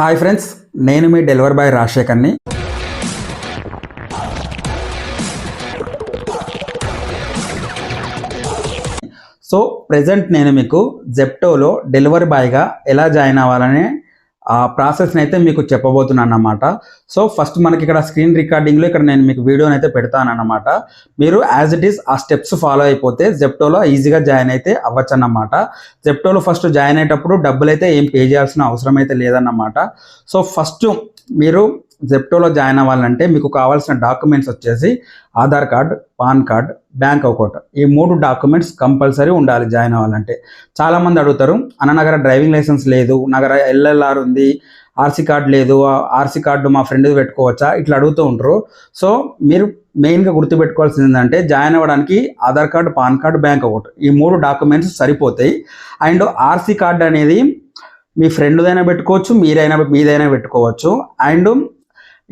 Hi friends నేను మీ delivery boy రాజశేఖర్ని. సో ప్రజెంట్ నేను మీకు జెప్టోలో డెలివరీ బాయ్గా ఎలా జాయిన్ అవ్వాలనే ఆ ప్రాసెస్ని అయితే మీకు చెప్పబోతున్నాను అన్నమాట సో ఫస్ట్ మనకి ఇక్కడ స్క్రీన్ రికార్డింగ్లో ఇక్కడ నేను మీకు వీడియోని అయితే పెడతాను అన్నమాట మీరు యాజ్ ఇట్ ఈస్ ఆ స్టెప్స్ ఫాలో అయిపోతే జెప్టోలో ఈజీగా జాయిన్ అయితే అవ్వచ్చు అన్నమాట జెప్టోలో ఫస్ట్ జాయిన్ అయ్యేటప్పుడు డబ్బులు అయితే ఏం పే చేయాల్సిన అవసరం అయితే లేదన్నమాట. సో ఫస్ట్ మీరు జెప్టోలో జాయిన్ అవ్వాలంటే మీకు కావాల్సిన డాక్యుమెంట్స్ వచ్చేసి Aadhaar card PAN card bank account. ఈ మూడు డాక్యుమెంట్స్ కంపల్సరీ ఉండాలి జాయిన్ అవ్వాలంటే. చాలామంది అడుగుతారు అన్న నగర డ్రైవింగ్ లైసెన్స్ లేదు నగర ఎల్ఎల్ఆర్ ఉంది ఆర్సీ కార్డు లేదు ఆర్సీ కార్డు మా ఫ్రెండ్ పెట్టుకోవచ్చా? ఇట్లా అడుగుతూ ఉంటారు. సో మీరు మెయిన్గా గుర్తుపెట్టుకోవాల్సింది ఏంటంటే జాయిన్ అవ్వడానికి Aadhaar card PAN card bank account. ఈ మూడు డాక్యుమెంట్స్ సరిపోతాయి. అండ్ ఆర్సీ కార్డ్ అనేది మీ ఫ్రెండ్దైనా పెట్టుకోవచ్చు మీరైనా మీదైనా పెట్టుకోవచ్చు. అండ్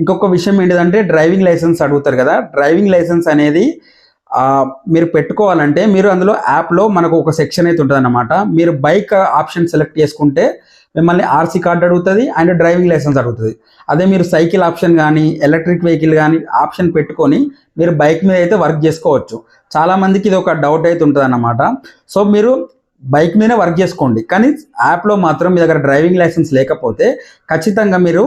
ఇంకొక విషయం ఏంటిదంటే డ్రైవింగ్ లైసెన్స్ అడుగుతారు కదా. డ్రైవింగ్ లైసెన్స్ అనేది మీరు పెట్టుకోవాలంటే మీరు అందులో యాప్లో మనకు ఒక సెక్షన్ అయితే ఉంటుంది అనమాట మీరు బైక్ ఆప్షన్ సెలెక్ట్ చేసుకుంటే మిమ్మల్ని ఆర్సీ కార్డ్ అడుగుతుంది అండ్ డ్రైవింగ్ లైసెన్స్ అడుగుతుంది. అదే మీరు సైకిల్ ఆప్షన్ కానీ ఎలక్ట్రిక్ వెహికల్ కానీ ఆప్షన్ పెట్టుకొని మీరు బైక్ మీద అయితే వర్క్ చేసుకోవచ్చు. చాలామందికి ఇది ఒక డౌట్ అయితే ఉంటుంది అన్నమాట సో మీరు బైక్ మీదనే వర్క్ చేసుకోండి. కానీ యాప్లో మాత్రం మీ దగ్గర డ్రైవింగ్ లైసెన్స్ లేకపోతే ఖచ్చితంగా మీరు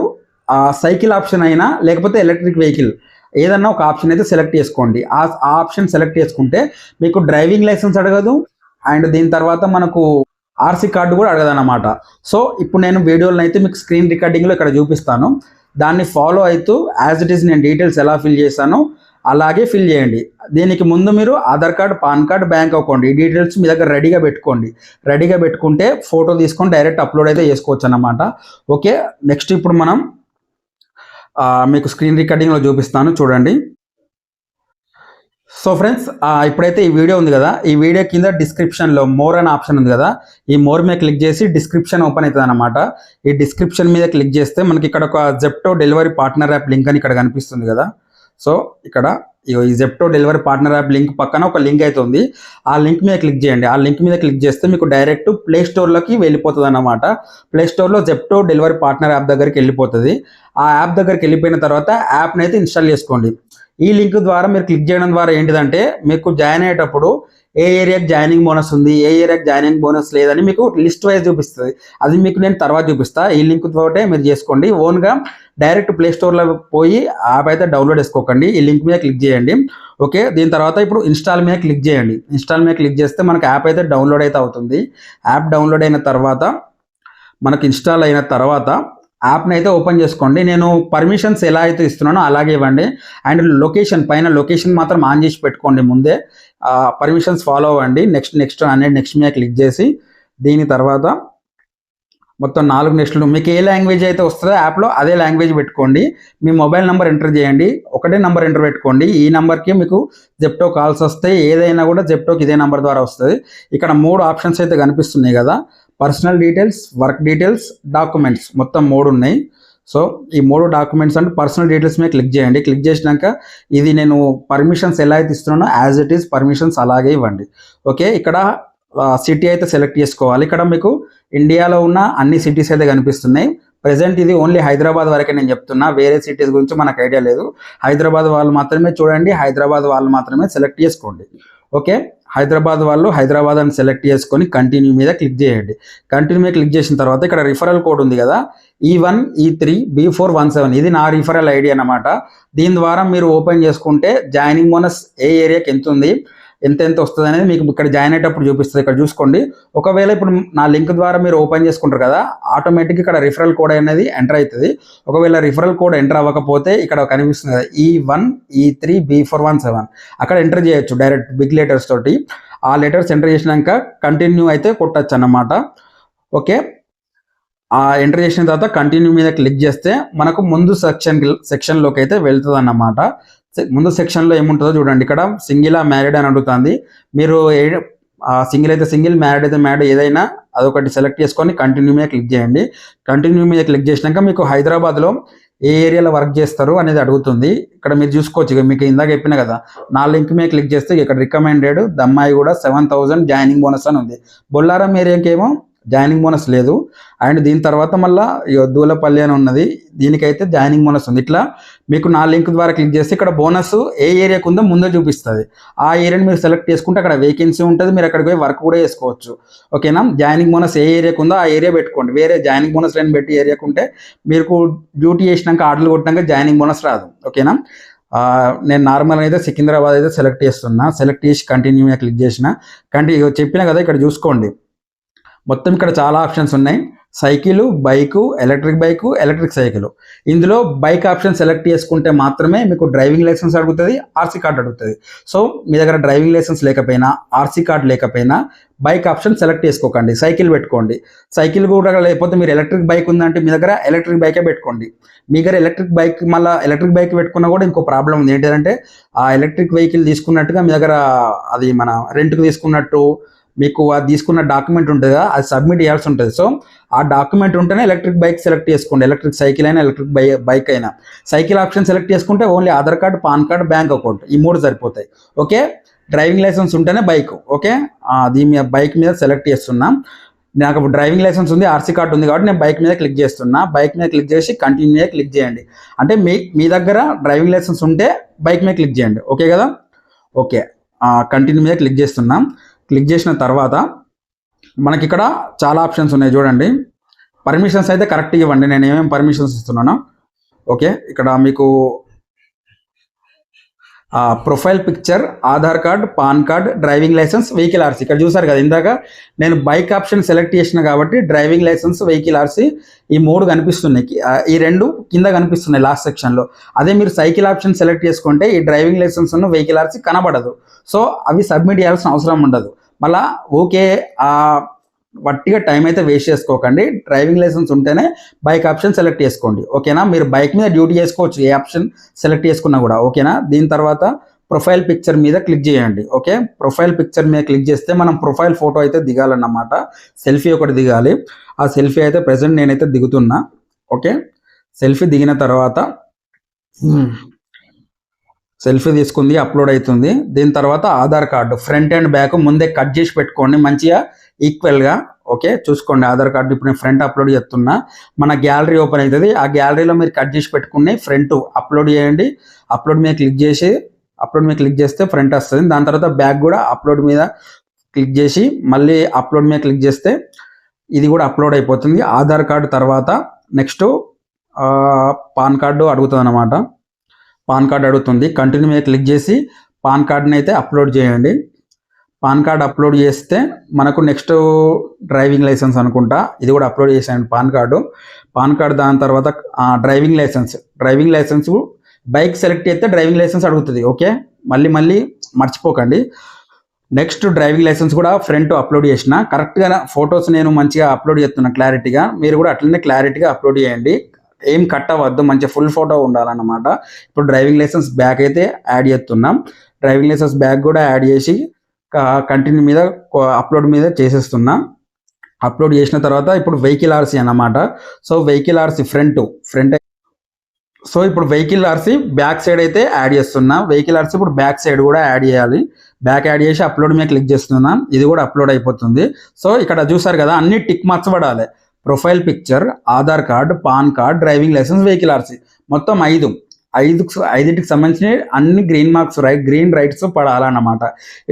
సైకిల్ ఆప్షన్ అయినా లేకపోతే ఎలక్ట్రిక్ వెహికల్ ఏదన్నా ఒక ఆప్షన్ అయితే సెలెక్ట్ చేసుకోండి. ఆ ఆప్షన్ సెలెక్ట్ చేసుకుంటే మీకు డ్రైవింగ్ లైసెన్స్ అడగదు అండ్ దీని తర్వాత మనకు ఆర్సీ కార్డు కూడా అడగదన్నమాట. సో ఇప్పుడు నేను వీడియోలను అయితే మీకు స్క్రీన్ రికార్డింగ్లో ఇక్కడ చూపిస్తాను. దాన్ని ఫాలో అవుతూ యాజ్ ఇట్ ఈస్ నేను డీటెయిల్స్ ఎలా ఫిల్ చేశానో అలాగే ఫిల్ చేయండి. దీనికి ముందు మీరు Aadhaar card PAN card bank account ఈ డీటెయిల్స్ మీ దగ్గర రెడీగా పెట్టుకోండి. రెడీగా పెట్టుకుంటే ఫోటో తీసుకొని డైరెక్ట్ అప్లోడ్ అయితే చేసుకోవచ్చు అన్నమాట ఓకే నెక్స్ట్ ఇప్పుడు మనం మీకు స్క్రీన్ రికార్డింగ్లో చూపిస్తాను చూడండి. సో ఫ్రెండ్స్ ఇప్పుడైతే ఈ వీడియో ఉంది కదా ఈ వీడియో కింద డిస్క్రిప్షన్లో మోర్ అనే ఆప్షన్ ఉంది కదా ఈ మోర్ మీద క్లిక్ చేసి డిస్క్రిప్షన్ ఓపెన్ అవుతుంది అనమాట ఈ డిస్క్రిప్షన్ మీద క్లిక్ చేస్తే మనకి ఇక్కడ ఒక Zepto delivery partner app link అని ఇక్కడ కనిపిస్తుంది కదా. సో ఇక్కడ ఇగో ఈ Zepto delivery partner app link పక్కన ఒక లింక్ అయితే ఉంది. ఆ లింక్ మీద క్లిక్ చేయండి. ఆ లింక్ మీద క్లిక్ చేస్తే మీకు డైరెక్ట్ ప్లే స్టోర్లోకి వెళ్ళిపోతుంది అన్నమాట ప్లే స్టోర్లో జెప్టో డెలివరీ పార్ట్నర్ యాప్ దగ్గరికి వెళ్ళిపోతుంది. ఆ యాప్ దగ్గరికి వెళ్ళిపోయిన తర్వాత యాప్ని అయితే ఇన్స్టాల్ చేసుకోండి. ఈ లింక్ ద్వారా మీరు క్లిక్ చేయడం ద్వారా ఏంటిదంటే మీకు జాయిన్ అయ్యేటప్పుడు ఏ ఏరియాకి జాయినింగ్ బోనస్ ఉంది ఏ ఏరియాకి జాయినింగ్ బోనస్ లేదని మీకు లిస్ట్ వైజ్ చూపిస్తుంది. అది మీకు నేను తర్వాత చూపిస్తా. ఈ లింక్ తోటే మీరు చేసుకోండి. ఓన్గా డైరెక్ట్ ప్లే స్టోర్లో పోయి యాప్ అయితే డౌన్లోడ్ చేసుకోకండి. ఈ లింక్ మీద క్లిక్ చేయండి. ఓకే దీని తర్వాత ఇప్పుడు ఇన్స్టాల్ మీద క్లిక్ చేయండి. ఇన్స్టాల్ మీద క్లిక్ చేస్తే మనకు యాప్ అయితే డౌన్లోడ్ అయితే అవుతుంది. యాప్ డౌన్లోడ్ అయిన తర్వాత మనకు ఇన్స్టాల్ అయిన తర్వాత యాప్ని అయితే ఓపెన్ చేసుకోండి. నేను పర్మిషన్స్ ఎలా అయితే ఇస్తున్నానో అలాగే ఇవ్వండి. అండ్ లొకేషన్ పైన లొకేషన్ మాత్రం ఆన్ చేసి పెట్టుకోండి ముందే. పర్మిషన్స్ ఫాలో అవ్వండి. నెక్స్ట్ నెక్స్ట్ అనేది నెక్స్ట్ మీద క్లిక్ చేసి దీని తర్వాత మొత్తం నాలుగు నెక్స్ట్లు మీకు ఏ లాంగ్వేజ్ అయితే వస్తుందో యాప్లో అదే లాంగ్వేజ్ పెట్టుకోండి. మీ మొబైల్ నెంబర్ ఎంటర్ చేయండి. ఒకటే నెంబర్ ఎంటర్ పెట్టుకోండి. ఈ నెంబర్కి మీకు జెప్టో కాల్స్ వస్తాయి. ఏదైనా కూడా జెప్టోకి ఇదే నెంబర్ ద్వారా వస్తుంది. ఇక్కడ మూడు ఆప్షన్స్ అయితే కనిపిస్తున్నాయి కదా. Personal details work details documents. మొత్తం మూడు ఉన్నాయి. సో ఈ మూడు డాక్యుమెంట్స్ అంటే పర్సనల్ డీటెయిల్స్ మీద క్లిక్ చేయండి. క్లిక్ చేసినాక ఇది నేను పర్మిషన్స్ ఎలా అయితే ఇస్తున్నానో యాజ్ ఇట్ ఈస్ పర్మిషన్స్ అలాగే ఇవ్వండి. ఓకే ఇక్కడ సిటీ అయితే సెలెక్ట్ చేసుకోవాలి. ఇక్కడ మీకు ఇండియాలో ఉన్న అన్ని సిటీస్ అయితే కనిపిస్తున్నాయి. ప్రజెంట్ ఇది ఓన్లీ హైదరాబాద్ వరకే నేను చెప్తున్నా. వేరే సిటీస్ గురించి మనకు ఐడియా లేదు. హైదరాబాద్ వాళ్ళు మాత్రమే చూడండి. హైదరాబాద్ వాళ్ళు మాత్రమే సెలెక్ట్ చేసుకోండి. ఓకే? హైదరాబాద్ వాళ్ళు హైదరాబాద్ అని సెలెక్ట్ చేసుకొని కంటిన్యూ మీద క్లిక్ చేయండి. కంటిన్యూ మీద క్లిక్ చేసిన తర్వాత ఇక్కడ రిఫరల్ కోడ్ ఉంది కదా E one E three B four one seven ఇది నా రిఫరల్ ఐడి అన్నమాట. దీని ద్వారా మీరు ఓపెన్ చేసుకుంటే జాయినింగ్ బోనస్ ఏ ఏరియాకి ఎంత ఉంది ఎంత ఎంత వస్తుంది అనేది మీకు ఇక్కడ జాయిన్ అయ్యేటప్పుడు చూపిస్తుంది. ఇక్కడ చూసుకోండి. ఒకవేళ ఇప్పుడు నా లింక్ ద్వారా మీరు ఓపెన్ చేసుకుంటారు కదా ఆటోమేటిక్ ఇక్కడ రిఫరల్ కోడ్ అనేది ఎంటర్ అవుతుంది. ఒకవేళ రిఫరల్ కోడ్ ఎంటర్ అవ్వకపోతే ఇక్కడ కనిపిస్తుంది కదా E one E three B four one seven అక్కడ ఎంటర్ చేయొచ్చు డైరెక్ట్ బిగ్ లెటర్స్ తోటి. ఆ లెటర్స్ ఎంటర్ చేసినాక కంటిన్యూ అయితే కొట్టచ్చు అన్నమాట. ఓకే? ఆ ఎంటర్ చేసిన తర్వాత కంటిన్యూ మీద క్లిక్ చేస్తే మనకు ముందు సెక్షన్ సెక్షన్లోకి అయితే వెళ్తుంది అన్నమాట. ముందు సెక్షన్లో ఏముంటుందో చూడండి. ఇక్కడ సింగిల్ మ్యారీడ్ అని అడుగుతుంది. మీరు సింగిల్ అయితే సింగిల్ మ్యారీడ్ అయితే మ్యారీడ్ ఏదైనా అదొకటి సెలెక్ట్ చేసుకొని కంటిన్యూ మీద క్లిక్ చేయండి. కంటిన్యూ మీద క్లిక్ చేసినాక మీకు హైదరాబాద్లో ఏ ఏరియాలో వర్క్ చేస్తారు అనేది అడుగుతుంది. ఇక్కడ మీరు చూసుకోవచ్చు. ఇక మీకు ఇందాక చెప్పిన కదా నా లింక్ మీద క్లిక్ చేస్తే ఇక్కడ రికమెండెడ్ దమ్మాయి కూడా సెవెన్ థౌజండ్ జాయినింగ్ బోనస్ అని ఉంది. బొల్లారం ఏరియాకేమో జాయినింగ్ బోనస్ లేదు. అండ్ దీని తర్వాత మళ్ళీ దూలపల్లి అని ఉన్నది దీనికైతే జాయినింగ్ బోనస్ ఉంది. ఇట్లా మీకు నా లింక్ ద్వారా క్లిక్ చేస్తే ఇక్కడ బోనస్ ఏ ఏరియాకు ఉందో ముందే చూపిస్తుంది. ఆ ఏరియాని మీరు సెలెక్ట్ చేసుకుంటే అక్కడ వేకెన్సీ ఉంటుంది మీరు అక్కడికి పోయి వర్క్ కూడా చేసుకోవచ్చు. ఓకేనా? జాయినింగ్ బోనస్ ఏ ఏరియాకు ఉందో ఆ ఏరియా పెట్టుకోండి. వేరే జాయినింగ్ బోనస్ లేని పెట్టి ఏరియాకు ఉంటే మీకు డ్యూటీ చేసినాక ఆర్డర్లు కొట్టినాక జాయినింగ్ బోనస్ రాదు. ఓకేనా? నేను నార్మల్ అయితే సికింద్రాబాద్ అయితే సెలెక్ట్ చేస్తున్నా. సెలెక్ట్ చేసి కంటిన్యూ క్లిక్ చేసిన. కంటిన్యూ చెప్పిన కదా ఇక్కడ చూసుకోండి. మొత్తం ఇక్కడ చాలా ఆప్షన్స్ ఉన్నాయి. Cycle bike electric bike electric cycle. ఇందులో బైక్ ఆప్షన్ సెలెక్ట్ చేసుకుంటే మాత్రమే మీకు డ్రైవింగ్ లైసెన్స్ అడుగుతుంది ఆర్సీ కార్డ్ అడుగుతుంది. సో మీ దగ్గర డ్రైవింగ్ లైసెన్స్ లేకపోయినా ఆర్సీ కార్డ్ లేకపోయినా బైక్ ఆప్షన్ సెలెక్ట్ చేసుకోకండి సైకిల్ పెట్టుకోండి. సైకిల్ కూడా లేకపోతే మీరు ఎలక్ట్రిక్ బైక్ ఉందంటే మీ దగ్గర ఎలక్ట్రిక్ బైకే పెట్టుకోండి. మీ దగ్గర ఎలక్ట్రిక్ బైక్ మళ్ళీ ఎలక్ట్రిక్ బైక్ పెట్టుకున్నా కూడా ఇంకో ప్రాబ్లం ఉంది. ఏంటంటే ఆ ఎలక్ట్రిక్ వెహికల్ తీసుకున్నట్టుగా మీ దగ్గర అది మన రెంట్కి తీసుకున్నట్టు మీకు అది తీసుకున్న డాక్యుమెంట్ ఉంటుంది? కదా అది సబ్మిట్ చేయాల్సి ఉంటుంది. సో ఆ డాక్యుమెంట్ ఉంటేనే ఎలక్ట్రిక్ బైక్ సెలెక్ట్ చేసుకోండి. ఎలక్ట్రిక్ సైకిల్ అయినా ఎలక్ట్రిక్ బై బైక్ అయినా. సైకిల్ ఆప్షన్ సెలెక్ట్ చేసుకుంటే only Aadhaar card PAN card bank account. ఈ మూడు సరిపోతాయి. ఓకే? డ్రైవింగ్ లైసెన్స్ ఉంటేనే బైక్. ఓకే? అది మీ బైక్ మీద సెలెక్ట్ చేస్తున్నాం. నాకు ఇప్పుడు డ్రైవింగ్ లైసెన్స్ ఉంది ఆర్సీ కార్డు ఉంది కాబట్టి నేను బైక్ మీద క్లిక్ చేస్తున్నా. బైక్ మీద క్లిక్ చేసి కంటిన్యూ మీద క్లిక్ చేయండి. అంటే మీ మీ దగ్గర డ్రైవింగ్ లైసెన్స్ ఉంటే బైక్ మీద క్లిక్ చేయండి. ఓకే కదా? ఓకే. కంటిన్యూ మీద క్లిక్ చేస్తున్నాం. క్లిక్ చేసిన తర్వాత మనకి ఇక్కడ చాలా ఆప్షన్స్ ఉన్నాయి చూడండి. పర్మిషన్స్ అయితే కరెక్ట్ ఇవ్వండి. నేను ఏమేమి పర్మిషన్స్ ఇస్తున్నాను. ఓకే ఇక్కడ మీకు profile picture Aadhaar card PAN card driving licence vehicle RC. ఇక్కడ చూసారు కదా ఇందాక నేను బైక్ ఆప్షన్ సెలెక్ట్ చేసిన కాబట్టి డ్రైవింగ్ లైసెన్స్ వెహికల్ ఆర్సీ ఈ మూడు కనిపిస్తున్నాయి. ఈ రెండు కింద కనిపిస్తున్నాయి లాస్ట్ సెక్షన్లో. అదే మీరు సైకిల్ ఆప్షన్ సెలెక్ట్ చేసుకుంటే ఈ డ్రైవింగ్ లైసెన్స్ వెహికల్ ఆర్సీ కనబడదు. సో అవి సబ్మిట్ చేయాల్సిన అవసరం ఉండదు. మళ్ళా ఓకే ఆ వట్టిగా టైం అయితే వేస్ట్ చేసుకోకండి. డ్రైవింగ్ లైసెన్స్ ఉంటేనే బైక్ ఆప్షన్ సెలెక్ట్ చేసుకోండి. ఓకేనా? మీరు బైక్ మీద డ్యూటీ చేసుకోవచ్చు. ఏ ఆప్షన్ సెలెక్ట్ చేసుకున్నా కూడా. ఓకేనా? దీని తర్వాత ప్రొఫైల్ పిక్చర్ మీద క్లిక్ చేయండి. ఓకే? ప్రొఫైల్ పిక్చర్ మీద క్లిక్ చేస్తే మనం ప్రొఫైల్ ఫోటో అయితే దిగాలన్నమాట. సెల్ఫీ ఒకటి దిగాలి. ఆ సెల్ఫీ అయితే ప్రజెంట్ నేనైతే దిగుతున్నా. ఓకే? సెల్ఫీ దిగిన తర్వాత సెల్ఫీ తీసుకుంది అప్లోడ్ అవుతుంది. దీని తర్వాత Aadhaar card front and back ముందే కట్ చేసి పెట్టుకోండి మంచిగా ఈక్వల్గా ఓకే? చూసుకోండి ఆధార్ కార్డు ఇప్పుడు నేను ఫ్రంట్ అప్లోడ్ చేస్తున్నా. మన గ్యాలరీ ఓపెన్ అవుతుంది. ఆ గ్యాలరీలో మీరు కట్ చేసి పెట్టుకుని ఫ్రంట్ అప్లోడ్ చేయండి. అప్లోడ్ మీద క్లిక్ చేసి అప్లోడ్ మీద క్లిక్ చేస్తే ఫ్రంట్ వస్తుంది. దాని తర్వాత బ్యాక్ కూడా అప్లోడ్ మీద క్లిక్ చేసి మళ్ళీ అప్లోడ్ మీద క్లిక్ చేస్తే ఇది కూడా అప్లోడ్ అయిపోతుంది. ఆధార్ కార్డు తర్వాత నెక్స్ట్ పాన్ కార్డు అడుగుతుంది అనమాట పాన్ కార్డ్ అడుగుతుంది. కంటిన్యూ మీద క్లిక్ చేసి పాన్ కార్డ్ని అయితే అప్లోడ్ చేయండి. పాన్ కార్డ్ అప్లోడ్ చేస్తే మనకు నెక్స్ట్ డ్రైవింగ్ లైసెన్స్ అనుకుంటా. ఇది కూడా అప్లోడ్ చేసాను పాన్ కార్డు. పాన్ కార్డ్ దాని తర్వాత driving licence. Driving licence bike select చేస్తే డ్రైవింగ్ లైసెన్స్ అడుగుతుంది. ఓకే? మళ్ళీ మళ్ళీ మర్చిపోకండి. నెక్స్ట్ డ్రైవింగ్ లైసెన్స్ కూడా ఫ్రంట్ అప్లోడ్ చేసిన. కరెక్ట్గా ఫొటోస్ నేను మంచిగా అప్లోడ్ చేస్తున్నా క్లారిటీగా. మీరు కూడా అట్లనే క్లారిటీగా అప్లోడ్ చేయండి. ఏం కట్ అవ్వద్దు మంచి ఫుల్ ఫోటో ఉండాలన్నమాట. ఇప్పుడు డ్రైవింగ్ లైసెన్స్ బ్యాక్ అయితే యాడ్ చేస్తున్నాం. డ్రైవింగ్ లైసెన్స్ బ్యాక్ కూడా యాడ్ చేసి కంటిన్యూ మీద అప్లోడ్ మీద చేసేస్తున్నాం. అప్లోడ్ చేసిన తర్వాత ఇప్పుడు వెహికల్ ఆర్సీ అన్నమాట. So vehicle RC front front so ఇప్పుడు వెహికల్ ఆర్సీ బ్యాక్ సైడ్ అయితే యాడ్ చేస్తున్నా. వెహికల్ ఆర్సీ ఇప్పుడు బ్యాక్ సైడ్ కూడా యాడ్ చేయాలి. బ్యాక్ యాడ్ చేసి అప్లోడ్ మీద క్లిక్ చేస్తున్నాం. ఇది కూడా అప్లోడ్ అయిపోతుంది. సో ఇక్కడ చూసారు కదా అన్ని టిక్ మార్క్స్ పడాలి. Profile picture Aadhaar card PAN card driving licence vehicle RC మొత్తం ఐదు. ఐదు ఐదింటికి సంబంధించిన అన్ని green marks right green rights పడాలన్నమాట.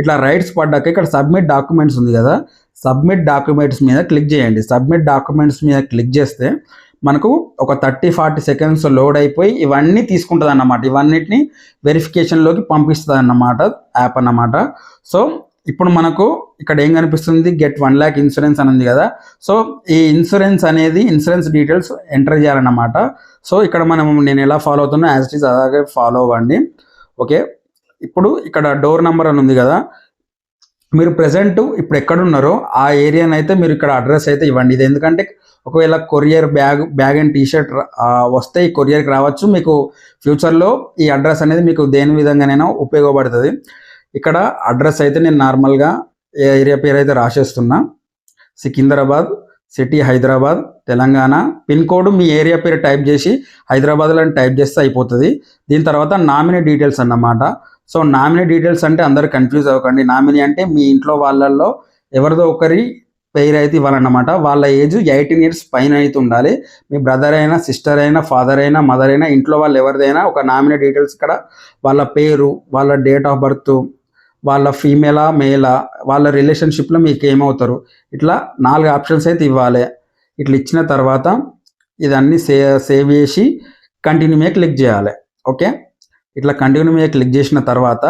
ఇట్లా రైట్స్ పడ్డాక ఇక్కడ సబ్మిట్ డాక్యుమెంట్స్ ఉంది కదా. సబ్మిట్ డాక్యుమెంట్స్ మీద క్లిక్ చేయండి. సబ్మిట్ డాక్యుమెంట్స్ మీద క్లిక్ చేస్తే మనకు ఒక థర్టీ ఫార్టీ సెకండ్స్ లోడ్ అయిపోయి ఇవన్నీ తీసుకుంటుంది అన్నమాట ఇవన్నిటిని వెరిఫికేషన్లోకి పంపిస్తుంది అన్నమాట యాప్ అన్నమాట. సో ఇప్పుడు మనకు ఇక్కడ ఏం కనిపిస్తుంది? గెట్ వన్ ల్యాక్ ఇన్సూరెన్స్ అని ఉంది కదా. సో ఈ ఇన్సూరెన్స్ అనేది ఇన్సూరెన్స్ డీటెయిల్స్ ఎంటర్ చేయాలన్నమాట. సో ఇక్కడ మనం నేను ఎలా ఫాలో అవుతున్నా యాజ్ ఇట్ ఈస్ అలాగే ఫాలో అవ్వండి. ఓకే ఇప్పుడు ఇక్కడ డోర్ నెంబర్ అని ఉంది కదా. మీరు ప్రజెంట్ ఇప్పుడు ఎక్కడున్నారో ఆ ఏరియాని అయితే మీరు ఇక్కడ అడ్రస్ అయితే ఇవ్వండి. ఇది ఎందుకంటే ఒకవేళ courier bag bag and T-shirt వస్తే ఈ కొరియర్కి రావచ్చు. మీకు ఫ్యూచర్లో ఈ అడ్రస్ అనేది మీకు దేని విధంగానైనా ఉపయోగపడుతుంది. ఇక్కడ అడ్రస్ అయితే నేను నార్మల్గా ఏ ఏరియా పేరు అయితే రాసేస్తున్నా. Secunderabad city Hyderabad Telangana. Pin code మీ ఏరియా పేరు టైప్ చేసి హైదరాబాద్లో టైప్ చేస్తే అయిపోతుంది. దీని తర్వాత నామినీ డీటెయిల్స్ అన్నమాట. సో నామినీ డీటెయిల్స్ అంటే అందరు కన్ఫ్యూజ్ అవ్వకండి. నామినీ అంటే మీ ఇంట్లో వాళ్ళల్లో ఎవరిదో ఒకరి పేరు అయితే ఇవ్వాలన్నమాట. వాళ్ళ ఏజ్ ఎయిటీన్ ఇయర్స్ పైన అయితే ఉండాలి. మీ బ్రదర్ అయినా సిస్టర్ అయినా ఫాదర్ అయినా మదర్ అయినా ఇంట్లో వాళ్ళు ఎవరిదైనా ఒక నామినీ డీటెయిల్స్ ఇక్కడ వాళ్ళ పేరు వాళ్ళ డేట్ ఆఫ్ బర్త్ వాళ్ళ ఫీమేలా మేలా వాళ్ళ రిలేషన్షిప్లో మీకు ఏమవుతారు? ఇట్లా నాలుగు ఆప్షన్స్ అయితే ఇవ్వాలి. ఇట్లా ఇచ్చిన తర్వాత ఇదన్నీ సే సేవ్ చేసి కంటిన్యూ మీద క్లిక్ చేయాలి. ఓకే ఇట్లా కంటిన్యూ మీద క్లిక్ చేసిన తర్వాత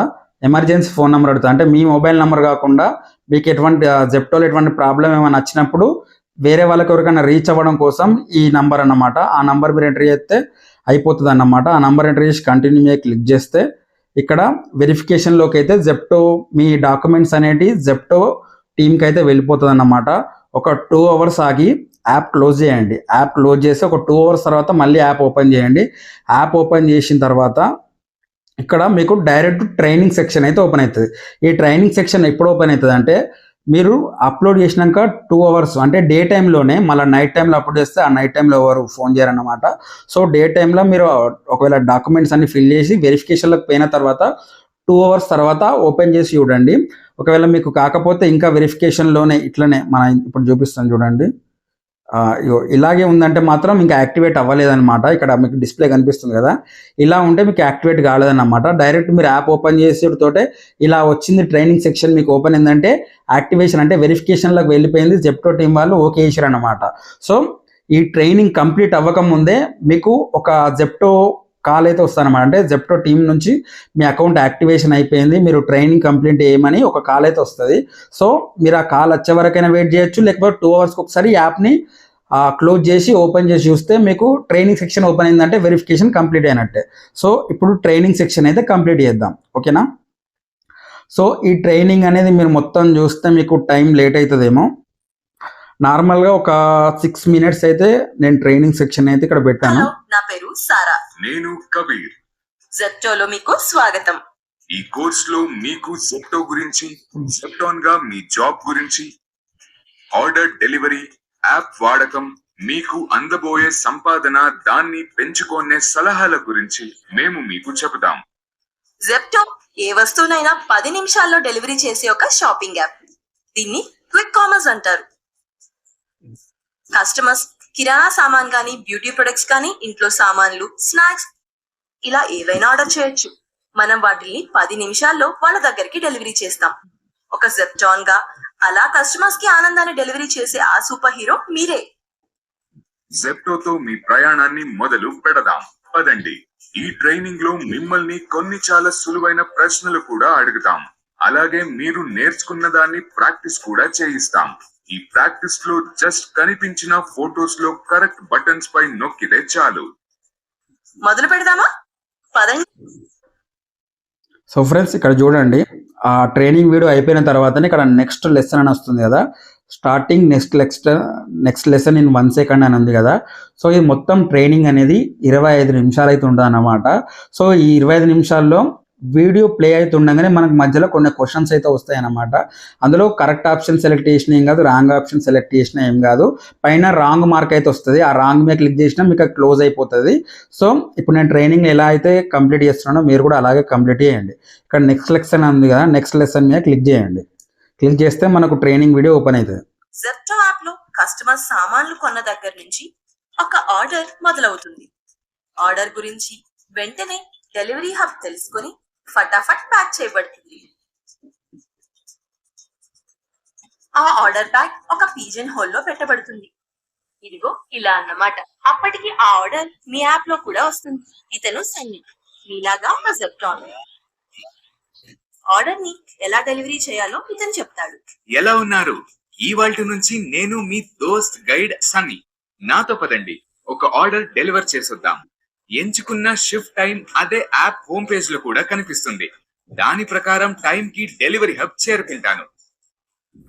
ఎమర్జెన్సీ ఫోన్ నెంబర్ అడుగుతా. అంటే మీ మొబైల్ నెంబర్ కాకుండా మీకు ఎటువంటి జెప్టోలో ఎటువంటి ప్రాబ్లం ఏమైనా వచ్చినప్పుడు వేరే వాళ్ళకి ఎవరికైనా రీచ్ అవ్వడం కోసం ఈ నంబర్ అన్నమాట. ఆ నంబర్ మీరు ఎంటర్ చేస్తే అయిపోతుంది అన్నమాట ఆ నంబర్ ఎంటర్ చేసి కంటిన్యూ మీద క్లిక్ చేస్తే ఇక్కడ వెరిఫికేషన్లోకి అయితే జెప్టో మీ డాక్యుమెంట్స్ అనేటి జెప్టో టీంకి అయితే వెళ్ళిపోతుంది అన్నమాట ఒక టూ అవర్స్ ఆగి యాప్ క్లోజ్ చేయండి. యాప్ క్లోజ్ చేసి ఒక టూ అవర్స్ తర్వాత మళ్ళీ యాప్ ఓపెన్ చేయండి. యాప్ ఓపెన్ చేసిన తర్వాత ఇక్కడ మీకు డైరెక్ట్ ట్రైనింగ్ సెక్షన్ అయితే ఓపెన్ అవుతుంది. ఈ ట్రైనింగ్ సెక్షన్ ఎప్పుడు ఓపెన్ అవుతుంది అంటే మీరు అప్లోడ్ చేసినాక టూ అవర్స్ అంటే డే టైంలోనే మళ్ళీ నైట్ టైంలో అప్లోడ్ చేస్తే ఆ నైట్ టైంలో ఎవరు ఫోన్ చేయరన్నమాట. సో డే టైంలో మీరు ఒకవేళ డాక్యుమెంట్స్ అన్ని ఫిల్ చేసి వెరిఫికేషన్లోకి పోయిన తర్వాత టూ అవర్స్ తర్వాత ఓపెన్ చేసి చూడండి. ఒకవేళ మీకు కాకపోతే ఇంకా వెరిఫికేషన్లోనే ఇట్లనే మన ఇప్పుడు చూపిస్తాను చూడండి. ఇలాగే ఉందంటే మాత్రం ఇంకా యాక్టివేట్ అవ్వలేదన్నమాట. ఇక్కడ మీకు డిస్ప్లే కనిపిస్తుంది కదా. ఇలా ఉంటే మీకు యాక్టివేట్ కాలేదన్నమాట. డైరెక్ట్ మీరు యాప్ ఓపెన్ చేసేటతోటే ఇలా వచ్చింది ట్రైనింగ్ సెక్షన్ మీకు ఓపెన్ అయిందంటే యాక్టివేషన్ అంటే వెరిఫికేషన్లోకి వెళ్ళిపోయింది. జెప్టో టీం వాళ్ళు ఓకే చేశారు అనమాట సో ఈ ట్రైనింగ్ కంప్లీట్ అవ్వక ముందే మీకు ఒక జెప్టో కాల్ అయితే వస్తానమాట అంటే జెప్టో టీం నుంచి మీ అకౌంట్ యాక్టివేషన్ అయిపోయింది మీరు ట్రైనింగ్ కంప్లీట్ చేయమని ఒక కాల్ అయితే వస్తుంది. సో మీరు ఆ కాల్ వచ్చే వరకైనా వెయిట్ చేయొచ్చు లేకపోతే టూ అవర్స్కి ఒకసారి యాప్ని క్లోజ్ చేసి ఓపెన్ చేసి చూస్తే మీకు ట్రైనింగ్ సెక్షన్ ఓపెన్ అయిందంటే వెరిఫికేషన్ కంప్లీట్ అయినట్టే. సో ఇప్పుడు ట్రైనింగ్ సెక్షన్ అయితే కంప్లీట్ చేద్దాం. ఓకేనా? సో ఈ ట్రైనింగ్ అనేది మీరు మొత్తం చూస్తే మీకు టైం లేట్ అవుతుందేమో. నార్మల్గా ఒక సిక్స్ మినిట్స్ అయితే నేను ట్రైనింగ్ సెక్షన్ అయితే ఇక్కడ పెట్టాను. నా పేరు సారా. నేను కబీర్. జెప్టోలో మీకు స్వాగతం. ఈ కోర్స్లో మీకు జెప్టో గురించి జెప్టోన్గా మీ జాబ్ గురించి ఆర్డర్ డెలివరీ యాప్ వాడకం మీకు అందబోయే సంపాదన దాన్ని పెంచుకునే సలహాల గురించి మేము మీకు చెబుతాం. జెప్టో ఏ వస్తువునైనా పది నిమిషాల్లో డెలివరీ చేసే ఒక షాపింగ్ యాప్. దీన్ని క్విక్ కామర్స్ అంటారు. కస్టమర్స్ కిరాణా సామాన్ కానీ బ్యూటీ ప్రొడక్ట్స్ కానీ ఇంట్లో సామాన్లు స్నాక్స్ ఇలా ఏవైనా ఆర్డర్ చేయొచ్చు. మనం వాటిని పది నిమిషాల్లో వాళ్ళ దగ్గరికి డెలివరీ చేస్తాం. ఒక జెప్టాన్గా అలా కస్టమర్స్కి ఆనందాన్ని డెలివరీ చేసే ఆ సూపర్ హీరో మీరే. జెప్టోతో మీ ప్రయాణాన్ని మొదలు పెడదాం. పదండి. ఈ ట్రైనింగ్లో మిమ్మల్ని కొన్ని చాలా సులువైన ప్రశ్నలు కూడా అడుగుతాం. అలాగే మీరు నేర్చుకున్న దాన్ని ప్రాక్టీస్ కూడా చేయిస్తాం. ఈ ప్రాక్టీస్లో జస్ట్ కనిపించిన ఫోటోస్లో కరెక్ట్ బటన్స్ పై నొక్కితే చాలు. మొదలు పెడదామా? పదండి. సో ఫ్రెండ్స్ ఇక్కడ చూడండి ఆ ట్రైనింగ్ వీడియో అయిపోయిన తర్వాతనే ఇక్కడ నెక్స్ట్ లెసన్ అని వస్తుంది కదా. Starting next next next lesson in one second అని ఉంది కదా. సో ఇది మొత్తం ట్రైనింగ్ అనేది ఇరవై ఐదు నిమిషాలు అయితే ఉంటుంది అన్నమాట సో ఈ ఇరవై ఐదు నిమిషాల్లో వీడియో ప్లే అవుతుండగానే మనకు మధ్యలో కొన్ని క్వశ్చన్స్ అయితే వస్తాయి అన్నమాట అందులో కరెక్ట్ ఆప్షన్ సెలెక్ట్ చేసిన ఏం కాదు రాంగ్ ఆప్షన్ సెలెక్ట్ చేసిన ఏం కాదు. పైన రాంగ్ మార్క్ అయితే వస్తుంది. ఆ రాంగ్ మీద క్లిక్ చేసినా మీకు క్లోజ్ అయిపోతుంది. సో ఇప్పుడు నేను ట్రైనింగ్ ఎలా అయితే కంప్లీట్ చేస్తున్నానో మీరు కూడా అలాగే కంప్లీట్ చేయండి. ఇక్కడ నెక్స్ట్ లెసన్ ఉంది కదా నెక్స్ట్ లెసన్ మీద క్లిక్ చేయండి. క్లిక్ చేస్తే మనకు ట్రైనింగ్ వీడియో ఓపెన్ అవుతుంది. జెప్టో యాప్లో కస్టమర్ సామాన్లు కొన్న దగ్గర నుంచి ఒక ఆర్డర్ మొదలవుతుంది. ఆర్డర్ గురించి వెంటనే డెలివరీ హబ్ తెలుసుకొని ఫటాఫట్ ప్యాక్ చేయబడుతుంది ఆ ఆర్డర్ బ్యాగ్ ఒక పీజన్ హోల్లో పెట్టబడుతుంది. ఇదిగో ఇలా అన్నమాట. అప్పటికి ఆ ఆర్డర్ మీ యాప్లో కూడా వస్తుంది. ఇతను సన్ని. మీలాగా ఒక జెప్టాన్ ఆర్డర్ని ఎలా డెలివరీ చేయాలో ఇతను చెప్తాడు. ఎలా ఉన్నారు? ఇవాల్టి నుంచి నేను మీ దోస్త్ గైడ్ సన్నీ. నాతో పదండి. ఒక ఆర్డర్ డెలివర్ చేసొద్దాం. ఎంచుకున్న షిఫ్ట్ టైం అదే యాప్ హోమ్ పేజ్లో కూడా కనిపిస్తుంది. దాని ప్రకారం టైం కి డెలివరీ హబ్ చేరుకుంటాను.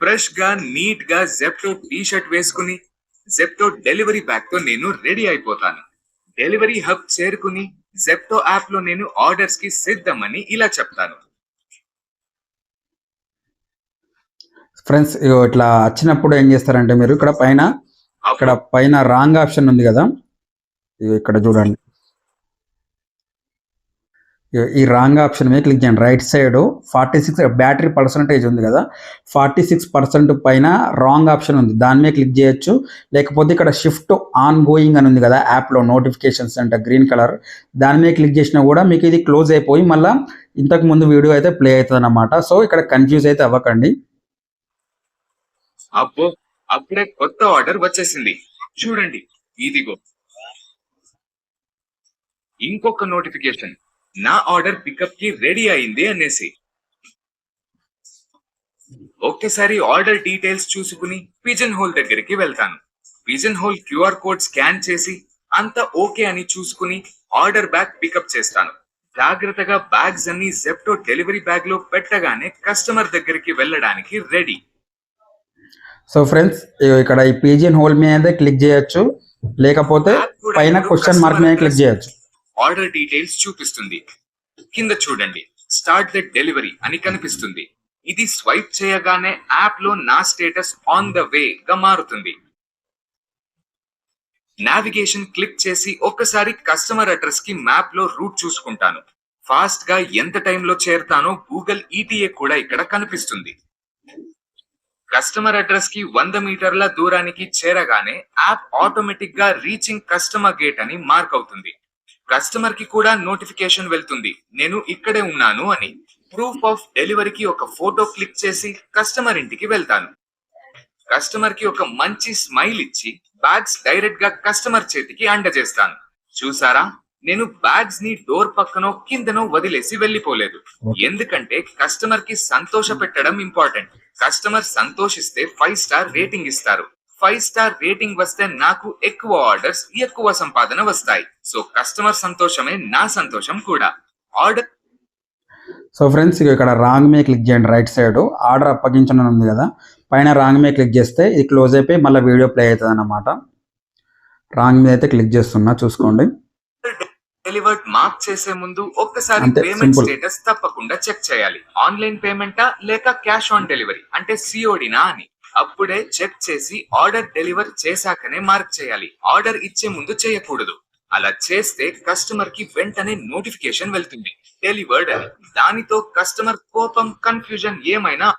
ఫ్రెష్గా నీట్గా జెప్టో టీ షర్ట్ వేసుకుని జెప్టో డెలివరీ బ్యాగ్తో నేను రెడీ అయిపోతాను. డెలివరీ హబ్ చేరుకుని జెప్టో యాప్లో నేను ఆర్డర్స్కి సిద్ధమని ఇలా చెప్తాను. ఫ్రెండ్స్ ఇట్లా వచ్చినప్పుడు ఏం చేస్తారంటే మీరు ఇక్కడ పైన ఇక్కడ పైన రాంగ్ ఆప్షన్ ఉంది కదా. ఇక్కడ చూడండి. ఈ- రాంగ్ ఆప్షన్ మీద క్లిక్ చేయండి. Right side forty six battery percentage ఉంది కదా. ఫార్టీ సిక్స్ పర్సెంట్ పైన రాంగ్ ఆప్షన్ ఉంది. దాని మీద క్లిక్ చేయొచ్చు. లేకపోతే ఇక్కడ షిఫ్ట్ ఆన్ గోయింగ్ అని ఉంది కదా యాప్లో నోటిఫికేషన్స్ అంటే గ్రీన్ కలర్ దాని మీద క్లిక్ చేసినా కూడా మీకు ఇది క్లోజ్ అయిపోయి మళ్ళీ ఇంతకు ముందు వీడియో అయితే ప్లే అవుతుంది అన్నమాట సో ఇక్కడ కన్ఫ్యూజ్ అయితే అవ్వకండి. అబ్బో అప్పుడే కొత్త ఆర్డర్ వచ్చేసింది. చూడండి ఇదిగో. ఇంకొక నోటిఫికేషన్ నా ఆర్డర్ పికప్కి రెడీ అయింది అనేసి. ఒకేసారి ఆర్డర్ డీటెయిల్స్ చూసుకుని పిజన్ హోల్ దగ్గరికి వెళ్తాను. Pigeon hole QR code scan చేసి అంత ఓకే అని చూసుకుని ఆర్డర్ బ్యాగ్ పికప్ చేస్తాను. జాగ్రత్తగా బ్యాగ్స్ అన్ని జెప్టో డెలివరీ బ్యాగ్లో పెట్టగానే కస్టమర్ దగ్గరికి వెళ్ళడానికి రెడీ సో ఫ్రెండ్స్ ఇక్కడ ఈ పీజియన్ హోల్ మీద క్లిక్ చేయొచ్చు. లేకపోతే పైన క్వశ్చన్ మార్క్ మీద క్లిక్ చేయొచ్చు. ఆర్డర్ డీటెయిల్స్ చూపిస్తుంది. కింద చూడండి. స్టార్ట్ ద డెలివరీ అని కనిపిస్తుంది. ఇది స్వైప్ చేయగానే యాప్లో నా స్టేటస్ ఆన్ ద వే గా మారుతుంది. నావిగేషన్ క్లిక్ చేసి ఒక్కసారి కస్టమర్ అడ్రస్కి మ్యాప్లో రూట్ చూసుకుంటాను. ఫాస్ట్గా ఎంత టైంలో చేరుతానో గూగుల్ ఈటీఏ కూడా ఇక్కడ కనిపిస్తుంది. కస్టమర్ అడ్రస్కి వంద మీటర్ల దూరానికి చేరగానే యాప్ ఆటోమేటిక్గా రీచింగ్ కస్టమర్ గేట్ అని మార్క్ అవుతుంది. కస్టమర్కి కూడా నోటిఫికేషన్ వెళ్తుంది. నేను ఇక్కడే ఉన్నాను అని. ప్రూఫ్ ఆఫ్ డెలివరీకి ఒక ఫోటో క్లిక్ చేసి కస్టమర్ ఇంటికి వెళ్తాను. కస్టమర్కి ఒక మంచి స్మైల్ ఇచ్చి బ్యాగ్స్ డైరెక్ట్గా కస్టమర్ చేతికి అందజేస్తాను. చూసారా? నేను బ్యాగ్స్ని డోర్ పక్కనో కిందనో వదిలేసి వెళ్ళిపోలేదు. ఎందుకంటే కస్టమర్కి సంతోష పెట్టడం ఇంపార్టెంట్. కస్టమర్ సంతోషిస్తే ఫైవ్ స్టార్ రేటింగ్ ఇస్తారు. ఫైవ్ స్టార్ రేటింగ్ వస్తే నాకు ఎక్కువ ఆర్డర్స్ ఎక్కువ సంపాదన వస్తాయి. సో కస్టమర్ సంతోషమే నా సంతోషం కూడా. ఆర్డర్ సో ఫ్రెండ్స్ ఇక ఇక్కడ రాంగ్ మీద క్లిక్ చేయండి రైట్ సైడ్. ఆర్డర్ అప్పగించడం ఉంది కదా. పైన రాంగ్ మీద క్లిక్ చేస్తే ఇది క్లోజ్ అయిపోయి మళ్ళీ వీడియో ప్లే అవుతుంది అన్నమాట రాంగ్ మీద అయితే క్లిక్ చేస్తున్నా చూసుకోండి. డెలివర్డ్ మార్క్ చేసే ముందు ఒక్కసారి పేమెంట్. స్టేటస్ తప్పకుండా చెక్ చేయాలి. ఆన్లైన్ పేమెంటా లేక క్యాష్ ఆన్ డెలివరీ అంటే సిఓడినా అని. అప్పుడే చెక్ చేసి ఆర్డర్ డెలివర్ చేశాకనే మార్క్ చేయాలి. ఆర్డర్ ఇచ్చే ముందు చేయకూడదు. అలా చేస్తే కస్టమర్కి వెంటనే నోటిఫికేషన్ వెళ్తుంది. డెలివర్డ్ అని. దానితో కస్టమర్ కోపం కన్ఫ్యూజన్ ఏమైనా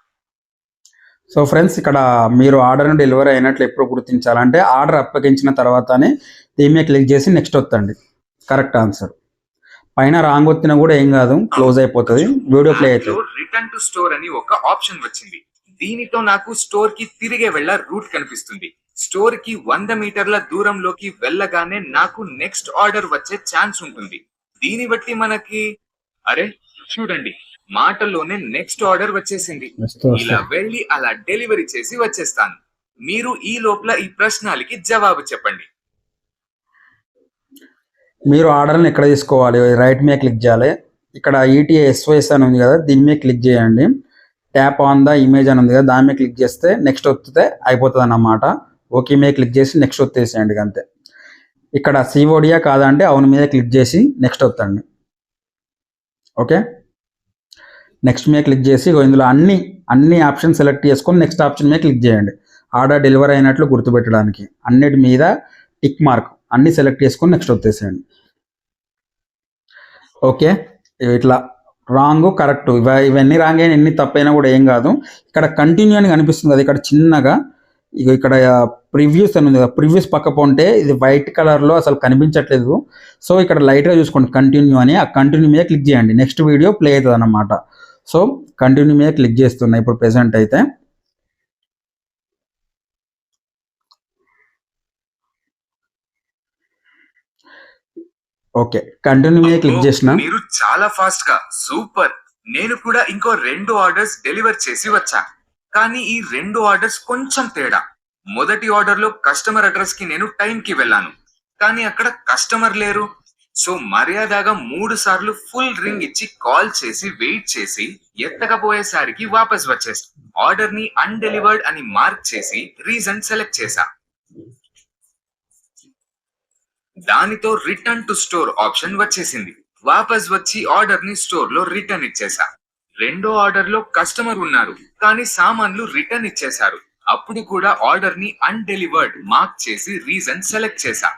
సో ఫ్రెండ్స్ ఇక్కడ మీరు ఆర్డర్ డెలివరీ అయినట్లు ఎప్పుడు గుర్తించాలంటే ఆర్డర్ అప్పగించిన తర్వాతనే దీని మీద క్లిక్ చేసి నెక్స్ట్ వత్తండి కరెక్ట్ ఆన్సర్. పైన రాంగ్ వచ్చినా కూడా ఏం కాదు క్లోజ్ అయిపోతుంది. వీడియో ప్లే అవుతుంది. రిటర్న్ టు స్టోర్ అని ఒక ఆప్షన్ వచ్చింది. దీనితో నాకు స్టోర్కి తిరిగే వెళ్ళ రూట్ కనిపిస్తుంది. స్టోర్కి వంద మీటర్ల దూరంలోకి వెళ్ళగానే నాకు నెక్స్ట్ ఆర్డర్ వచ్చే ఛాన్స్ ఉంటుంది. దీన్ని బట్టి మనకి అరే చూడండి మాటల్లోనే నెక్స్ట్ ఆర్డర్ వచ్చేసింది. ఇలా వెళ్ళి అలా డెలివరీ చేసి వచ్చేస్తాను. మీరు ఈ లోపల ఈ ప్రశ్నలకి జవాబు చెప్పండి. మీరు ఆర్డర్ని ఎక్కడ తీసుకోవాలి? రైట్ మీద క్లిక్ చేయాలి. ఇక్కడ E ఈటీఏ ఎస్వైఎస్ అని ఉంది కదా దీని మీద క్లిక్ చేయండి. ట్యాప్ ఆన్ ద ఇమేజ్ అని ఉంది కదా దాని మీద క్లిక్ చేస్తే నెక్స్ట్ వస్తే అయిపోతుంది అన్నమాట ఓకే మీద క్లిక్ చేసి నెక్స్ట్ వచ్చేసేయండి అంతే. ఇక్కడ సిఓడియా కాదంటే అవును మీద క్లిక్ చేసి నెక్స్ట్ వస్తండి ఓకే? నెక్స్ట్ మీద క్లిక్ చేసి ఇందులో అన్ని అన్ని ఆప్షన్ సెలెక్ట్ చేసుకొని నెక్స్ట్ ఆప్షన్ మీద క్లిక్ చేయండి. ఆర్డర్ డెలివరీ అయినట్లు గుర్తుపెట్టడానికి. అన్నిటి మీద టిక్ మార్క్ అన్ని సెలెక్ట్ చేసుకొని నెక్స్ట్ వచ్చేసేయండి ఓకే? ఇట్లా రాంగ్ కరెక్ట్. ఇవ ఇవన్నీ రాంగ్ అయినా ఎన్ని తప్పైనా కూడా ఏం కాదు. ఇక్కడ కంటిన్యూ అని కనిపిస్తుంది అది ఇక్కడ చిన్నగా. ఇక ఇక్కడ ప్రివ్యూస్ అని ఉంది కదా ప్రివ్యూస్ పక్క పోంటే ఇది వైట్ కలర్లో అసలు కనిపించట్లేదు. సో ఇక్కడ లైట్గా చూసుకోండి కంటిన్యూ అని. ఆ కంటిన్యూ మీద క్లిక్ చేయండి. నెక్స్ట్ వీడియో ప్లే అవుతుంది అన్నమాట సో కంటిన్యూ మీద క్లిక్ చేస్తున్నా ఇప్పుడు ప్రెసెంట్ అయితే. ఓకే కంటిన్యూ మీద క్లిక్ చేసిన? మీరు చాలా ఫాస్ట్గా సూపర్ నేను కూడా ఇంకో రెండు ఆర్డర్స్ డెలివర్ చేసి వచ్చా. కానీ ఈ రెండు ఆర్డర్స్ కొంచెం తేడా. మొదటి ఆర్డర్లో కస్టమర్ అడ్రస్కి నేను టైం కి వెళ్ళాను. కానీ అక్కడ కస్టమర్ లేరు. సో మర్యాదగా మూడు సార్లు ఫుల్ రింగ్ ఇచ్చి కాల్ చేసి వెయిట్ చేసి ఎత్తకపోయేసరికి వాపస్ వచ్చేసా ఆర్డర్ని అన్డెలివర్డ్ అని మార్క్ చేసి రీజన్ సెలెక్ట్ చేశా దానితో రిటర్న్ టు స్టోర్ ఆప్షన్ వచ్చేసింది. వాపస్ వచ్చి ఆర్డర్ని స్టోర్లో రిటర్న్ ఇచ్చేసా రెండో ఆర్డర్లో కస్టమర్ ఉన్నారు కానీ సామాన్లు రిటర్న్ ఇచ్చేశారు. అప్పుడు కూడా ఆర్డర్ని అన్డెలివర్డ్ మార్క్ చేసి రీజన్ సెలెక్ట్ చేశా.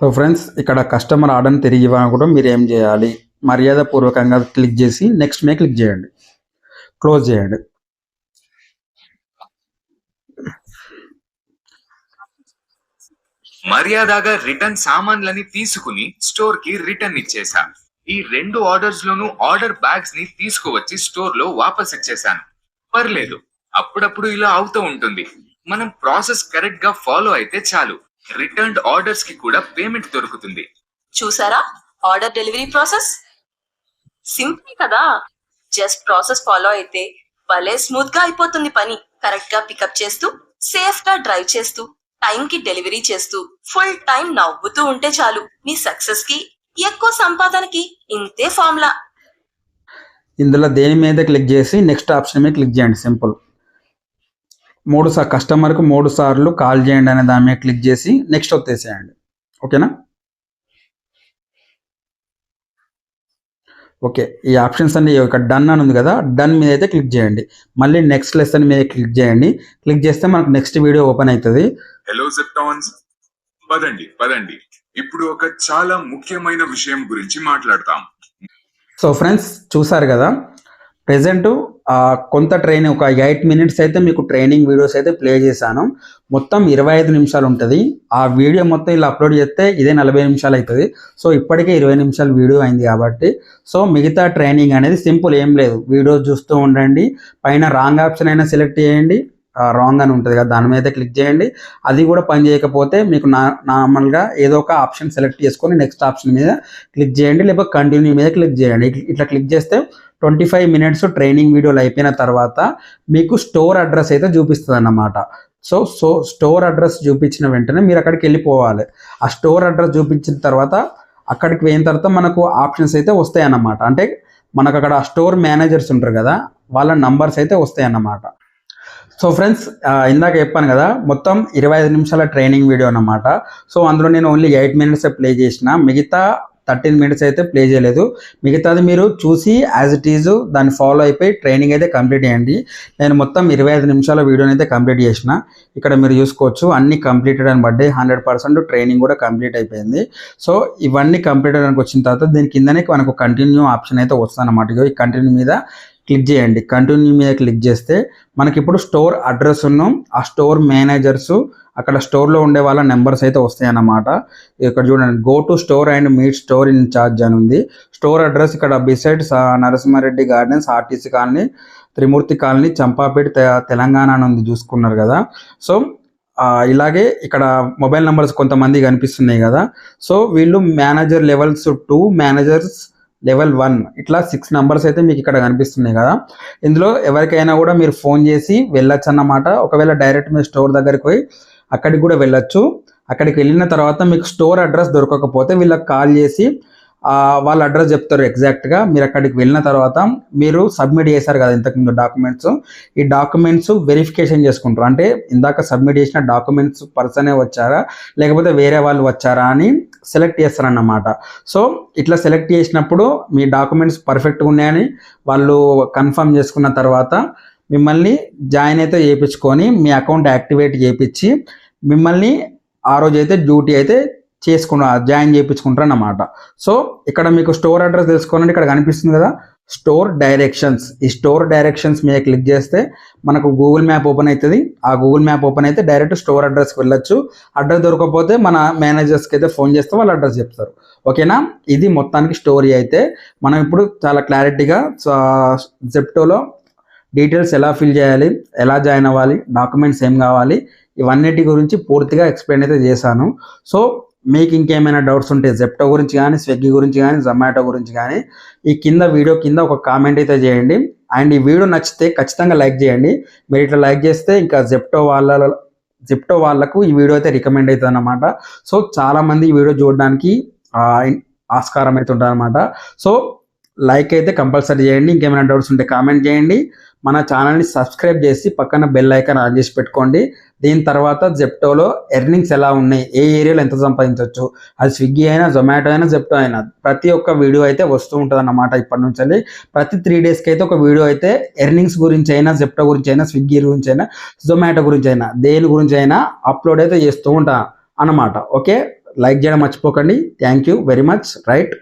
సో ఫ్రెండ్స్ ఇక్కడ కస్టమర్ ఆర్డర్ని తిరిగి కూడా మీరు ఏం చేయాలి? మర్యాద పూర్వకంగా క్లిక్ చేసి నెక్స్ట్ మే క్లిక్ చేయండి. క్లోజ్ చేయండి. మర్యాదగా రిటర్న్ సామాన్లని తీసుకుని స్టోర్కి రిటర్న్ ఇచ్చేసా ఈ రెండు ఆర్డర్స్ లోను ఆర్డర్ బ్యాగ్స్ని తీసుకువచ్చి స్టోర్లో వాపస్ ఇచ్చేసాను పర్లేదు అప్పుడప్పుడు ఇలా అవుతూ ఉంటుంది. మనం ప్రాసెస్ కరెక్ట్గా ఫాలో అయితే చాలు. రిటర్న్ ఆర్డర్స్కి కూడా పేమెంట్ దొరుకుతుంది. చూసారా? Order delivery process? సింపుల్ కదా. జస్ట్ ప్రాసెస్ ఫాలో అయితే భలే స్మూత్గా అయిపోతుంది పని. కరెక్ట్గా పికప్ చేస్తూ సేఫ్గా డ్రైవ్ చేస్తూ. టైం కి డెలివరీ చేస్తూ ఫుల్ టైం నవ్వుతూ ఉంటే చాలు. మీ సక్సెస్కి ఎక్కువ సంపాదనకి ఇంతే ఫార్ములా ఇందులో దేని మీద క్లిక్ చేసి నెక్స్ట్ ఆప్షన్ మీద క్లిక్ చేయండి. సింపుల్. మూడు సార్ కస్టమర్కు మూడు సార్లు కాల్ చేయండి అనే దాని మీద క్లిక్ చేసి నెక్స్ట్ వచ్చేసేయండి ఓకేనా? ఓకే ఈ ఆప్షన్స్ అన్ని ఇక్కడ డన్ అని ఉంది కదా డన్ మీద అయితే క్లిక్ చేయండి. మళ్ళీ నెక్స్ట్ లెసన్ మీద క్లిక్ చేయండి. క్లిక్ చేస్తే మనకు నెక్స్ట్ వీడియో ఓపెన్ అవుతుంది. హలో జెప్టాన్స్ పదండి పదండి. ఇప్పుడు ఒక చాలా ముఖ్యమైన విషయం గురించి మాట్లాడతాం. సో ఫ్రెండ్స్ చూసారు కదా? ప్రజెంట్ కొంత ట్రైనింగ్ ఒక ఎయిట్ మినిట్స్ అయితే మీకు ట్రైనింగ్ వీడియోస్ అయితే ప్లే చేశాను. మొత్తం ఇరవై ఐదు నిమిషాలు ఉంటుంది. ఆ వీడియో మొత్తం ఇలా అప్లోడ్ చేస్తే ఇదే నలభై నిమిషాలు అవుతుంది సో ఇప్పటికే ఇరవై నిమిషాలు వీడియో అయింది కాబట్టి సో మిగతా ట్రైనింగ్ అనేది సింపుల్ ఏం లేదు. వీడియోస్ చూస్తూ ఉండండి. పైన రాంగ్ ఆప్షన్ అయినా సెలెక్ట్ చేయండి. రాంగ్ అని ఉంటుంది కదా దాని మీద క్లిక్ చేయండి. అది కూడా పని చేయకపోతే మీకు నా నార్మల్గా ఏదో ఒక ఆప్షన్ సెలెక్ట్ చేసుకొని నెక్స్ట్ ఆప్షన్ మీద క్లిక్ చేయండి లేకపోతే కంటిన్యూ మీద క్లిక్ చేయండి. ఇట్లా క్లిక్ చేస్తే ట్వంటీ ఫైవ్ మినిట్స్ ట్రైనింగ్ వీడియోలు అయిపోయిన తర్వాత మీకు స్టోర్ అడ్రస్ అయితే చూపిస్తుంది అన్నమాట సో సో స్టోర్ అడ్రస్ చూపించిన వెంటనే మీరు అక్కడికి వెళ్ళిపోవాలి. ఆ స్టోర్ అడ్రస్ చూపించిన తర్వాత అక్కడికి పోయిన తర్వాత మనకు ఆప్షన్స్ అయితే వస్తాయి అన్నమాట అంటే మనకు అక్కడ స్టోర్ మేనేజర్స్ ఉంటారు కదా వాళ్ళ నంబర్స్ అయితే వస్తాయి అన్నమాట సో ఫ్రెండ్స్ ఇందాక చెప్పాను కదా మొత్తం ఇరవై ఐదు నిమిషాల ట్రైనింగ్ వీడియో అనమాట సో అందులో నేను ఓన్లీ ఎయిట్ మినిట్స్ ప్లే చేసిన. మిగతా థర్టీన్ మినిట్స్ అయితే ప్లే చేయలేదు. మిగతాది మీరు చూసి యాజ్ ఇట్ ఈజ్ దాన్ని ఫాలో అయిపోయి ట్రైనింగ్ అయితే కంప్లీట్ చేయండి. నేను మొత్తం ఇరవై ఐదు నిమిషాల వీడియోని అయితే కంప్లీట్ చేసిన. ఇక్కడ మీరు చూసుకోవచ్చు అన్ని కంప్లీటెడ్ అని పడ్డాయి. హండ్రెడ్ పర్సెంట్ ట్రైనింగ్ కూడా కంప్లీట్ అయిపోయింది. సో ఇవన్నీ కంప్లీట్ అవడానికి వచ్చిన తర్వాత దీని కిందనే మనకు కంటిన్యూ ఆప్షన్ అయితే వస్తుంది అనమాట ఇగో ఈ కంటిన్యూ మీద క్లిక్ చేయండి. కంటిన్యూ మీద క్లిక్ చేస్తే మనకి ఇప్పుడు స్టోర్ అడ్రస్ ఉన్నాం. ఆ స్టోర్ మేనేజర్స్ అక్కడ స్టోర్లో ఉండే వాళ్ళ నెంబర్స్ అయితే వస్తాయన్నమాట. ఇక్కడ చూడండి. Go to store and meet store in charge అని ఉంది. స్టోర్ అడ్రస్ ఇక్కడ beside Narasimha Reddy gardens RTC colony Trimurthi colony Champapet తె- తెలంగాణ అని ఉంది చూసుకున్నారు కదా. సో ఇలాగే ఇక్కడ మొబైల్ నెంబర్స్ కొంతమంది కనిపిస్తున్నాయి కదా. సో వీళ్ళు manager levels two managers level one. ఇట్లా సిక్స్ నెంబర్స్ అయితే మీకు ఇక్కడ కనిపిస్తున్నాయి కదా. ఇందులో ఎవరికైనా కూడా మీరు ఫోన్ చేసి వెళ్ళొచ్చు అన్నమాట ఒకవేళ డైరెక్ట్ మీరు స్టోర్ దగ్గరికి పోయి అక్కడికి కూడా వెళ్ళొచ్చు. అక్కడికి వెళ్ళిన తర్వాత మీకు స్టోర్ అడ్రస్ దొరకకపోతే వీళ్ళకి కాల్ చేసి వాళ్ళ అడ్రస్ చెప్తారు ఎగ్జాక్ట్గా మీరు అక్కడికి వెళ్ళిన తర్వాత మీరు సబ్మిట్ చేశారు కదా ఇంతకుముందు డాక్యుమెంట్స్ ఈ డాక్యుమెంట్స్ వెరిఫికేషన్ చేసుకుంటారు. అంటే ఇందాక సబ్మిట్ చేసిన డాక్యుమెంట్స్ పర్సనే వచ్చారా? లేకపోతే వేరే వాళ్ళు వచ్చారా అని సెలెక్ట్ చేస్తారన్నమాట. సో ఇట్లా సెలెక్ట్ చేసినప్పుడు మీ డాక్యుమెంట్స్ పర్ఫెక్ట్గా ఉన్నాయని వాళ్ళు కన్ఫర్మ్ చేసుకున్న తర్వాత మిమ్మల్ని జాయిన్ అయితే చేయించుకొని మీ అకౌంట్ యాక్టివేట్ చేయించి మిమ్మల్ని ఆ రోజు అయితే డ్యూటీ అయితే చేసుకున్న జాయిన్ చేయించుకుంటారు అన్నమాట సో ఇక్కడ మీకు స్టోర్ అడ్రస్ తెలుసుకోవాలంటే ఇక్కడ కనిపిస్తుంది కదా. Store directions. ఈ స్టోర్ డైరెక్షన్స్ మీద క్లిక్ చేస్తే మనకు గూగుల్ మ్యాప్ ఓపెన్ అవుతుంది ఆ గూగుల్ మ్యాప్ ఓపెన్ అయితే డైరెక్ట్ స్టోర్ అడ్రస్కి వెళ్ళొచ్చు. అడ్రస్ దొరకకపోతే మన మేనేజర్స్కి అయితే ఫోన్ చేస్తే వాళ్ళు అడ్రస్ చెప్తారు. ఓకేనా? ఇది మొత్తానికి స్టోరీ అయితే. మనం ఇప్పుడు చాలా క్లారిటీగా జెప్టోలో డీటెయిల్స్ ఎలా ఫిల్ చేయాలి ఎలా జాయిన్ అవ్వాలి డాక్యుమెంట్స్ ఏం కావాలి ఇవన్నిటి గురించి పూర్తిగా ఎక్స్ప్లెయిన్ అయితే చేశాను. సో మీకు ఇంకేమైనా డౌట్స్ ఉంటే జెప్టో గురించి కానీ స్విగ్గీ గురించి కానీ జొమాటో గురించి కానీ ఈ కింద వీడియో కింద ఒక కామెంట్ అయితే చేయండి. అండ్ ఈ వీడియో నచ్చితే ఖచ్చితంగా లైక్ చేయండి. మీరు ఇట్లా లైక్ చేస్తే ఇంకా జెప్టో వాళ్ళ జెప్టో వాళ్ళకు ఈ వీడియో అయితే రికమెండ్ అవుతుంది అనమాట సో చాలామంది ఈ వీడియో చూడడానికి ఆస్కారం అయితే ఉంటారనమాట అనమాట సో లైక్ అయితే కంపల్సరీ చేయండి. ఇంకేమైనా డౌట్స్ ఉంటే కామెంట్ చేయండి. మన ఛానల్ని సబ్స్క్రైబ్ చేసి పక్కన బెల్ ఐకాన్ ఆన్ చేసి పెట్టుకోండి. దీని తర్వాత జెప్టోలో ఎర్నింగ్స్ ఎలా ఉన్నాయి? ఏ ఏరియాలో ఎంత సంపాదించవచ్చు? అది స్విగ్గీ అయినా జొమాటో అయినా జెప్టో అయినా. ప్రతి ఒక్క వీడియో అయితే వస్తూ ఉంటుంది అన్నమాట ఇప్పటి నుంచి ప్రతి త్రీ డేస్కి అయితే ఒక వీడియో అయితే ఎర్నింగ్స్ గురించి అయినా జెప్టో గురించి అయినా స్విగ్గీ గురించి అయినా జొమాటో గురించి అయినా దేని గురించి అయినా అప్లోడ్ అయితే చేస్తూ ఉంటా అన్నమాట. ఓకే? లైక్ చేయడం మర్చిపోకండి. Thank you very much right